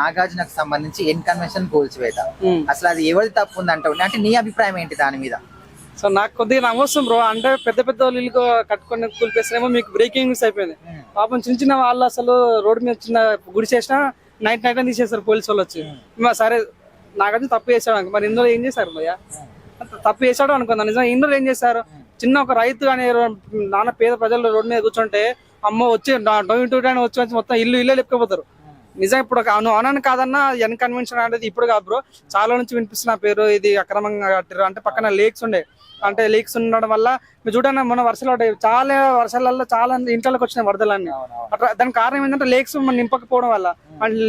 నాగార్జునకు సంబంధించి ఇన్కన్వెన్షన్ కూల్చివేత ఉమ్. అసలు అది ఎవరి తప్పు ఉంది అంటావు అంటే నీ అభిప్రాయం ఏంటి దాని మీద? సో నాకు కొద్దిగా నమ్మొస్తుంది బ్రో. అంటే పెద్ద పెద్ద వాళ్ళు ఇల్లు కట్టుకొని కూలిపేస్తేనేమో మీకు బ్రేకింగ్ న్యూస్ అయిపోయింది. పాపం చిన్న చిన్న వాళ్ళు అసలు రోడ్డు మీద చిన్న గుడి చేసినా నైట్ నైట్ అని తీసేస్తారు పోలీసు వాళ్ళు వచ్చి. సరే నాకైతే తప్పు చేశాడు అనుకో. మరి ఇందులో ఏం చేశారు భయ్య? తప్పు చేశాడు అనుకుందాం? నిజంగా ఇందులో ఏం చేశారు? చిన్న ఒక రైతు కానీ నాన్న పేద ప్రజలు రోడ్డు మీద కూర్చుంటే అమ్మ వచ్చి డొంగి టూ అని వచ్చి వచ్చి మొత్తం ఇల్లు ఇల్లే లేకపోతారు నిజం ఇప్పుడు ఒక అవును అవునని కాదన్నా ఎన్ కన్వెన్షన్ అనేది ఇప్పుడు కాదు బ్రో. చాలా నుంచి వినిపిస్తున్న పేరు ఇది అక్రమంగా కట్టారు అంటే పక్కన లేక్స్ ఉండే. అంటే లేక్స్ ఉండడం వల్ల మీరు చూడండి మొన్న వర్షాలు చాలా వర్షాలలో చాలా ఇంట్లోకి వచ్చినాయి వరదలన్నీ. అట్లా దానికి కారణం ఏంటంటే లేక్స్ మనం నింపకపోవడం వల్ల.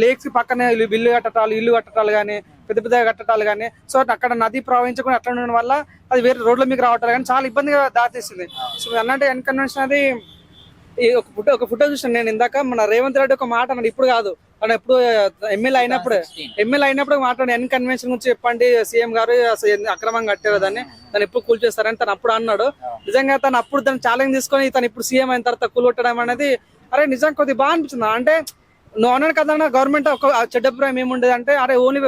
లేక్స్ పక్కనే ఇల్లు కట్టటాలు ఇల్లు కట్టటాలు కానీ పెద్ద పెద్ద కట్టటాలు కానీ సో అక్కడ నది ప్రవహించకుండా అట్లా ఉండడం వల్ల అది వేరే రోడ్ల మీకు రావటాలు కానీ చాలా ఇబ్బందిగా దారితీస్తుంది సో అన్నట్టు ఎన్ కన్వెన్షన్ అది ఒక ఫోటో ఒక ఫోటో చూసాను నేను ఇందాక. మన రేవంత్ రెడ్డి ఒక మాట అన్నాడు. ఇప్పుడు కాదు. ఆయన ఎప్పుడు ఎమ్మెల్యే అయినప్పుడు ఎమ్మెల్యే అయినప్పుడు మాట్లాడి ఎన్ కన్వెన్షన్ గురించి చెప్పండి సీఎం గారు అక్రమంగా కట్టారు దాన్ని తను ఎప్పుడు కూల్ చేస్తారని తను అప్పుడు అన్నాడు. నిజంగా తను అప్పుడు తను ఛాలెంజ్ తీసుకొని తను ఇప్పుడు సీఎం అయిన తర్వాత కూలొట్టడం అనేది అరే నిజంగా కొద్దిగా బాగా అనిపించింది. అంటే నువ్వు అన్నాడు కదా గవర్నమెంట్ ఒక చెడ్డ అభిప్రాయం ఏముండేది అంటే అరే ఓన్లీ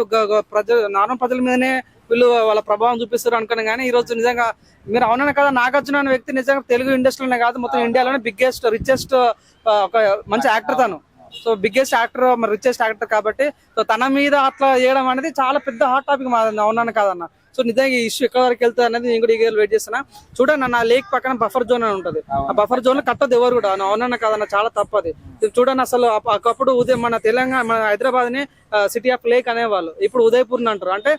ప్రజలు నార్మల్ ప్రజల మీదనే వీళ్ళు వాళ్ళ ప్రభావం చూపిస్తారు అనుకున్నాను కానీ ఈ రోజు నిజంగా మీరు అవుననే కదా నాగార్జున అనే వ్యక్తి నిజంగా తెలుగు ఇండస్ట్రీలోనే కాదు మొత్తం ఇండియాలోనే బిగ్గెస్ట్ రిచెస్ట్ ఒక మంచి యాక్టర్ తను. సో బిగ్గెస్ట్ యాక్టర్ మరి రిచెస్ట్ యాక్టర్ కాబట్టి సో తన మీద అట్లా చేయడం అనేది చాలా పెద్ద హాట్ టాపిక్ మా అవునాను కాదన్న? సో నిజంగా ఈ ఇష్యూ ఎక్కడ వరకు వెళ్తుంది అనేది నేను కూడా ఈగర్ వెయిట్ చేస్తున్నా. చూడండి నా లేక్ పక్కన బఫర్ జోన్ అని ఉంటుంది. ఆ బఫర్ జోన్లో కట్టదు ఎవరు కూడా. అవునన్న కాదన్న చాలా తప్పది చూడండి అసలు ఒకప్పుడు ఉదయం మన తెలంగాణ మన హైదరాబాద్ని సిటీ ఆఫ్ లేక్ అనేవాళ్ళు. ఇప్పుడు ఉదయపూర్ అంటారు. అంటే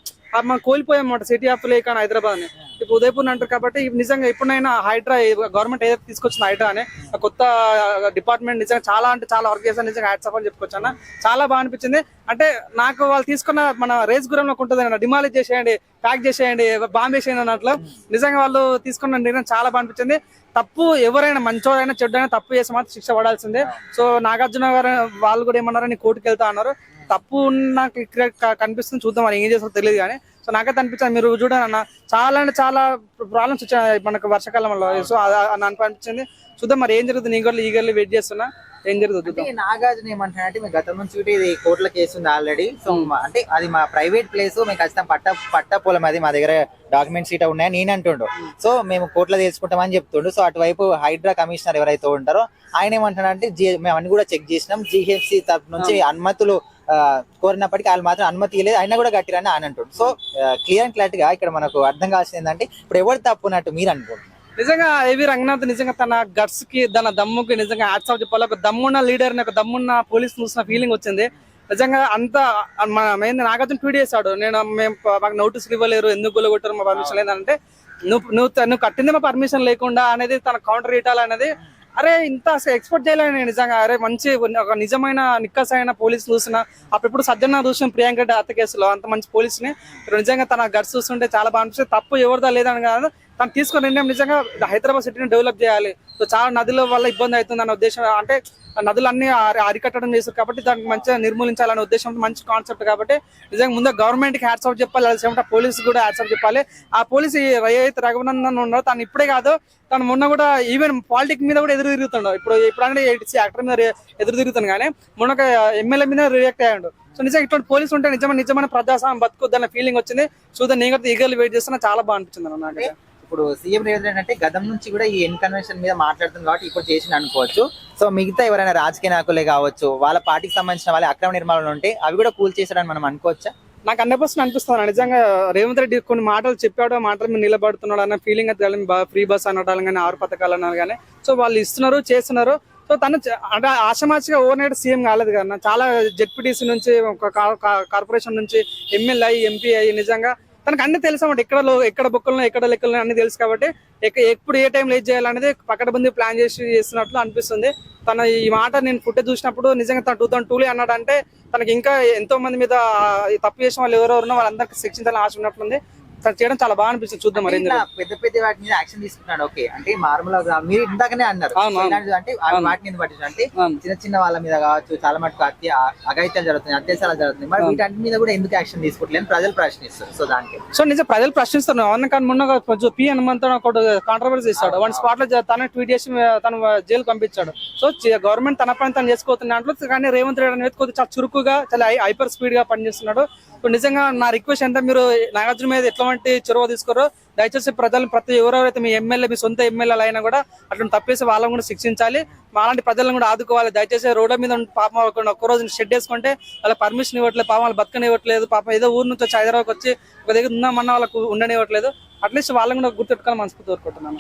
మనం కోల్పోయాం అన్నమాట సిటీ ఆఫ్ లేక్ అని హైదరాబాద్ని ఇప్పుడు ఉదయపూర్ అంటారు కాబట్టి నిజంగా ఎప్పుడైనా హైడ్రా గవర్నమెంట్ ఏదైతే తీసుకొచ్చిన హైడ్రా అని కొత్త డిపార్ట్మెంట్ నిజంగా చాలా అంటే చాలా వర్క్ చేశారు నిజంగా హ్యాట్స్ ఆఫ్ అని చెప్పుకోవచ్చు అన్న. చాలా బాగా అనిపించింది. అంటే నాకు వాళ్ళు తీసుకున్న మన రేస్ గురంలో ఉంటుంది డిమాలిజ్ చేసేయండి ప్యాక్ చేసేయండి బాంబ్ వేసేయండి అన్నట్లు. నిజంగా వాళ్ళు తీసుకున్న నిర్ణయం చాలా బాగా తప్పు ఎవరైనా మంచోడైనా చెడ్డైనా తప్పు చేసి మాత్రం శిక్ష పడాల్సిందే. సో నాగార్జున గారు వాళ్ళు కూడా ఏమన్నారు కోర్టుకు వెళ్తా అన్నారు. తప్పు నాకు ఇక్కడ కనిపిస్తుంది. చూద్దాం మరి ఏం చేస్తారో తెలియదు కానీ. సో నాకైతే అనిపించింది మీరు చూడండి అన్న. చాలా అంటే చాలా ప్రాబ్లమ్స్ వచ్చాయి మనకు వర్షాకాలంలో. సో అది అనిపించింది. చూద్దాం మరి ఏం జరుగుతుంది. నేను కూడా ఈగర్లీ వెయిట్ చేస్తున్నా. ఏం జరుగుతుంది చూద్దాం అంటే నాగార్జున మీ గతం నుంచి ఇది కోర్టుల కేసు ఉంది ఆల్రెడీ సో మా- అంటే అది మా ప్రైవేట్ ప్లేస్ మేము ఖచ్చితంగా పట్ట పట్ట పొలం అది మా దగ్గర డాక్యుమెంట్స్ ఇట ఉన్నాయని నేను అంటుండు. సో మేము కోర్టులో తెలుసుకుంటామని చెప్తుండు. సో అటువైపు హైడ్రా కమిషనర్ ఎవరైతే ఉంటారో ఆయన ఏమంటాడంటే జి- మేము అన్ని కూడా చెక్ చేసినాం. జిహెచ్సి తరఫు నుంచి అనుమతులు ఆ, కోరినప్పటికీ వాళ్ళు మాత్రం అనుమతి ఇవ్వలేదు. అయినా కూడా కట్టిరని ఆయన అంటుండు. సో క్లియర్ అండ్ క్లారిటీగా ఇక్కడ మనకు అర్థం కావాల్సింది ఏంటంటే ఇప్పుడు ఎవరు తప్పు ఉన్నట్టు మీరు అనుకుంటున్నారు నిజంగా ఏవి రంగనాథ్ నిజంగా తన గట్స్కి తన దమ్ముకి నిజంగా హ్యాట్స్ ఆఫ్ చెప్పాలి. ఒక దమ్మున్న లీడర్ ఒక దమ్మున్న పోలీస్ చూసిన ఫీలింగ్ వచ్చింది. నిజంగా అంత మన మెయిన్ నాగార్జున ట్వీట్ చేశాడు నేను మేము మాకు నోటీసులు ఇవ్వలేరు ఎందుకు గుల్లగొట్టారు మా పర్మిషన్ లేదంటే నువ్వు నువ్వు నువ్వు కట్టింది మా పర్మిషన్ లేకుండా అనేది తన కౌంటర్ ఇవ్వాలనేది అరే ఇంత ఎక్స్పెక్ట్ చేయలేను నేను నిజంగా. అరే మంచి ఒక నిజమైన నిక్కస్ అయిన పోలీస్ చూసిన అప్పుడు సజ్జన చూసిన ప్రియాంక రెడ్డి హత్య కేసులో అంత మంచి పోలీస్ని నిజంగా తన గట్స్ చూస్తుంటే చాలా బాగా అనిపిస్తుంది. తప్పు ఎవరిదా లేదని కాదు తను తీసుకున్న నిర్ణయం నిజంగా హైదరాబాద్ సిటీని డెవలప్ చేయాలి. సో చాలా నదుల వల్ల ఇబ్బంది అవుతుంది అనే ఉద్దేశం అంటే నదులన్నీ అరికట్టడం చేశారు కాబట్టి దానికి మంచిగా నిర్మూలించాలనే ఉద్దేశం మంచి కాన్సెప్ట్ కాబట్టి నిజంగా ముందు గవర్నమెంట్కి హ్యాట్స్ ఆఫ్ చెప్పాలి. అలసి పోలీస్ కూడా హ్యాట్స్ ఆఫ్ చెప్పాలి. ఆ పోలీస్ రైతు రఘునందన్ ఉన్నారో తను ఇప్పుడే కాదు తను మొన్న కూడా ఈవెన్ పాలిటిక్ మీద కూడా ఎదురు తిరుగుతున్నాడు ఇప్పుడు ఇప్పుడు అంటే యాక్టర్ మీద ఎదురు తిరుగుతాను కానీ మొన్న ఒక ఎమ్మెల్యే మీద రియాక్ట్ అయ్యాడు. సో నిజంగా ఇటువంటి పోలీసు ఉంటే నిజమైన నిజమైన ప్రజాస్వామ్యం బతుకుద్దన్న ఫీలింగ్ వచ్చింది. చూద్దాం నేను కూడా ఈగర్లు వెయిట్ చేస్తున్నా చాలా బాగా అనిపించింది అన్న నాకు. ఇప్పుడు సీఎం రేవంత్ రెడ్డి అంటే గతం నుంచి కూడా ఈ ఇన్కన్వెన్షన్ మీద మాట్లాడుతుంది కాబట్టి ఇప్పుడు చేసిన అనుకోవచ్చు. సో మిగతా ఎవరైనా రాజకీయ నాయకులే కావచ్చు వాళ్ళ పార్టీకి సంబంధించిన వాళ్ళ అక్రమ నిర్మాణాలు ఉంటే అవి కూడా కూల్ చేశారని మనం అనుకోవచ్చా? నాకు హండ్రెడ్ పర్సెంట్ అనిపిస్తుంది. నిజంగా రేవంత్ రెడ్డి కొన్ని మాటలు చెప్పాడు ఆ మాటల మీద నిలబడుతున్నాడు అన్న ఫీలింగ్ అది ఫ్రీ బస్ అనడాలు కానీ ఆరు పథకాలు అన్నారు కానీ సో వాళ్ళు ఇస్తున్నారు చేస్తున్నారు. సో తను అంటే ఆశమాచిగా ఓవర్ సీఎం కాలేదు కదా చాలా జెడ్పీటీసీ నుంచి ఒక కార్పొరేషన్ నుంచి ఎమ్మెల్యే ఎంపీ అయ్యి నిజంగా తనకు అన్ని తెలుసు అన్నమాట. ఎక్కడ ఎక్కడ బుక్కలను ఎక్కడ లెక్కలను అన్ని తెలుసు కాబట్టి ఎక్క- ఎప్పుడు ఏ టైంలో ఏది చేయాలనేది పక్కడబంది ప్లాన్ చేసి చేస్తున్నట్లు అనిపిస్తుంది. తన ఈ మాట నేను ఫుటేజ్ చూసినప్పుడు నిజంగా తన టూ థౌసండ్ టూలే అన్నాడు అంటే తనకి ఇంకా ఎంతో మంది మీద తప్పు చేసిన వాళ్ళు ఎవరెవరు ఉన్నా వాళ్ళందరికీ శిక్షించాలని ఆశ ఉన్నట్లుంది. చేయడం చాలా బాగా అనిపిస్తుంది చూద్దాం మరి. పెద్ద పెద్ద వాటి మీద యాక్షన్ తీసుకుంటున్నాడు. ఓకే. అంటే నార్మల్గా మీరు ఇందాకనే అన్నారు. అంటే వాటిని ఎందుకు పట్టించు అంటే. చిన్న చిన్న వాళ్ళ మీద కావచ్చు చాలా మటుకు హత్య అఘాయిత్యాలు జరుగుతున్నాయి అత్యాచారాలు జరుగుతున్నాయి. మరి వీటన్నిటి మీద కూడా ఎందుకు యాక్షన్ తీసుకోవట్లేదు ప్రజలు ప్రశ్నిస్తారు. సో దానికి. సో నిజం ప్రజలు ప్రశ్నిస్తున్నారు. కానీ మొన్న కొంచెం పి హనుమంత్ ఒకటి కాంట్రవర్సీ ఇస్తాడు వన్ స్పాట్లో తనే ట్వీట్ చేసి తను జైలు పంపించాడు. సో గవర్నమెంట్ తన పని తను చేసుకోతున్న దాంట్లో కానీ రేవంత్ రెడ్డి అనేది కొద్దిగా చాలా చురుకుగా చాలా హైపర్ స్పీడ్గా పనిచేస్తున్నాడు. ఇప్పుడు నిజంగా నా రిక్వెస్ట్ అంటే మీరు నాగార్జున మీద ఎట్లాంటి చొరవ తీసుకోరో దయచేసి ప్రజలు ప్రతి ఎవరెవరైతే మీ ఎమ్మెల్యే మీ సొంత ఎమ్మెల్యేలు అయినా కూడా అట్లా తప్పేసి వాళ్ళని కూడా శిక్షించాలి. అలాంటి ప్రజలను కూడా ఆదుకోవాలి. దయచేసి రోడ్ల మీద పాపం ఒక- ఒక్క రోజు షెడ్ వేసుకుంటే వాళ్ళ పర్మిషన్ ఇవ్వట్లేదు పాపం వాళ్ళు బతకనివ్వట్లేదు పాపం ఏదో ఊరు నుంచి వచ్చి హైదరాబాద్కి వచ్చి ఒక దగ్గర ఉన్నామన్న వాళ్ళకు ఉండనివ్వట్లేదు. అట్లీస్ట్ వాళ్ళని కూడా గుర్తెట్టుకొని మనస్ఫూర్తి కోరుకుంటున్నాను.